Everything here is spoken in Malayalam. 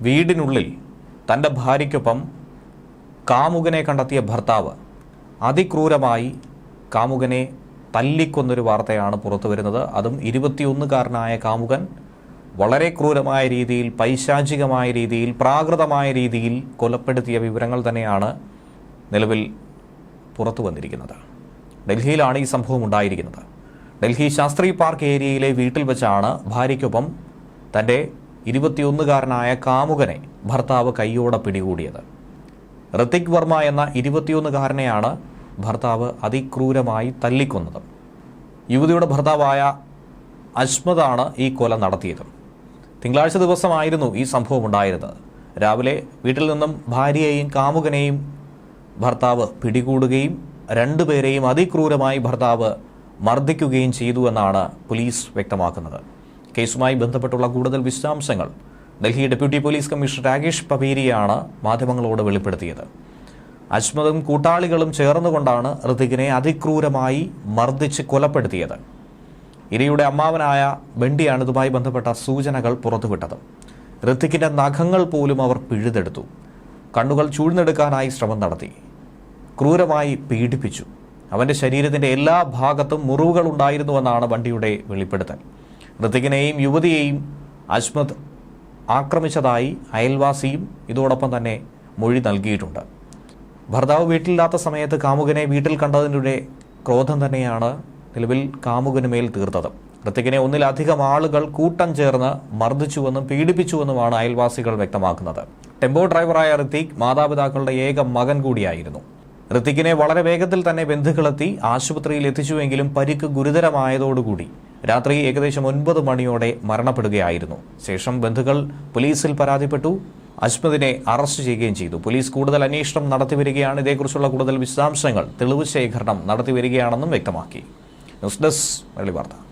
വീടിനുള്ളിൽ തന്റെ ഭാര്യയ്ക്കൊപ്പം കാമുകനെ കണ്ടെത്തിയ ഭർത്താവ് അതിക്രൂരമായി കാമുകനെ തല്ലിക്കൊന്നൊരു വാർത്തയാണ് പുറത്തു വരുന്നത്. അതും ഇരുപത്തിയൊന്നുകാരനായ കാമുകൻ വളരെ ക്രൂരമായ രീതിയിൽ പൈശാചികമായ രീതിയിൽ പ്രാകൃതമായ രീതിയിൽ കൊലപ്പെടുത്തിയ വിവരങ്ങൾ തന്നെയാണ് നിലവിൽ പുറത്തു വന്നിരിക്കുന്നത്. ഡൽഹിയിലാണ് ഈ സംഭവം ഉണ്ടായിരിക്കുന്നത്. ഡൽഹി ശാസ്ത്രി പാർക്ക് ഏരിയയിലെ വീട്ടിൽ വെച്ചാണ് ഭാര്യയ്ക്കൊപ്പം തന്റെ ഇരുപത്തിയൊന്നുകാരനായ കാമുകനെ ഭർത്താവ് കയ്യോടെ പിടികൂടിയത്. ഋത്തിക് വർമ്മ എന്ന ഇരുപത്തിയൊന്നുകാരനെയാണ് ഭർത്താവ് അതിക്രൂരമായി തല്ലിക്കൊന്നത്. യുവതിയുടെ ഭർത്താവായ അശ്മതാണ് ഈ കൊല നടത്തിയത്. തിങ്കളാഴ്ച ദിവസമായിരുന്നു ഈ സംഭവം ഉണ്ടായിരുന്നത് രാവിലെ വീട്ടിൽ നിന്നും ഭാര്യയെയും കാമുകനെയും ഭർത്താവ് പിടികൂടുകയും രണ്ടുപേരെയും അതിക്രൂരമായി ഭർത്താവ് മർദ്ദിക്കുകയും ചെയ്തു എന്നാണ് പോലീസ് വ്യക്തമാക്കുന്നത്. കേസുമായി ബന്ധപ്പെട്ടുള്ള കൂടുതൽ വിശദാംശങ്ങൾ. Delhi deputy police commissioner Rakesh പബീരിയാണ് മാധ്യമങ്ങളോട് വെളിപ്പെടുത്തിയത്. അജ്മദും കൂട്ടാളികളും ചേർന്നുകൊണ്ടാണ് ഋതികിനെ അതിക്രൂരമായി മർദ്ദിച്ച് കൊലപ്പെടുത്തിയത്. ഇരയുടെ അമ്മാവനായ ബണ്ടിയാണ് ഇതുമായി ബന്ധപ്പെട്ട സൂചനകൾ പുറത്തുവിട്ടത്. ഋത്തിക്കിന്റെ നഖങ്ങൾ പോലും അവർ പിഴുതെടുത്തു. കണ്ണുകൾ ചൂഴ്ന്നെടുക്കാനായി ശ്രമം നടത്തി. ക്രൂരമായി പീഡിപ്പിച്ചു. അവന്റെ ശരീരത്തിന്റെ എല്ലാ ഭാഗത്തും മുറിവുകൾ ഉണ്ടായിരുന്നുവെന്നാണ് വണ്ടിയുടെ വെളിപ്പെടുത്തൽ. ഋത്തികിനെയും യുവതിയെയും അജ്മത് ആക്രമിച്ചതായി അയൽവാസിയും ഇതോടൊപ്പം തന്നെ മൊഴി നൽകിയിട്ടുണ്ട്. ഭർത്താവ് വീട്ടിലില്ലാത്ത സമയത്ത് കാമുകനെ വീട്ടിൽ കണ്ടതിന്റെ ക്രോധം തന്നെയാണ് നിലവിൽ കാമുകന് മേൽ തീർത്തത്. ഋത്തിക്കിനെ ഒന്നിലധികം ആളുകൾ കൂട്ടം ചേർന്ന് മർദ്ദിച്ചുവെന്നും പീഡിപ്പിച്ചുവെന്നുമാണ് അയൽവാസികൾ വ്യക്തമാക്കുന്നത്. ടെമ്പോ ഡ്രൈവറായ ഋത്തിക് മാതാപിതാക്കളുടെ ഏക മകൻ കൂടിയായിരുന്നു. ഋത്തിക്കിനെ വളരെ വേഗത്തിൽ തന്നെ ബന്ധുക്കളെത്തി ആശുപത്രിയിൽ എത്തിച്ചുവെങ്കിലും പരിക്ക് ഗുരുതരമായതോടുകൂടി. രാത്രി ഏകദേശം ഒൻപത് മണിയോടെ മരണപ്പെടുകയായിരുന്നു. ശേഷം ബന്ധുക്കൾ പോലീസിൽ പരാതിപ്പെട്ടു. അജ്മദിനെ അറസ്റ്റ് ചെയ്യുകയും ചെയ്തു. പോലീസ് കൂടുതൽ അന്വേഷണം നടത്തിവരികയാണ് ഇതേക്കുറിച്ചുള്ള കൂടുതൽ വിശദാംശങ്ങൾ തെളിവ് ശേഖരണം നടത്തിവരികയാണെന്നും വ്യക്തമാക്കി. ന്യൂസ് ഡെസ്ക് വാർത്ത.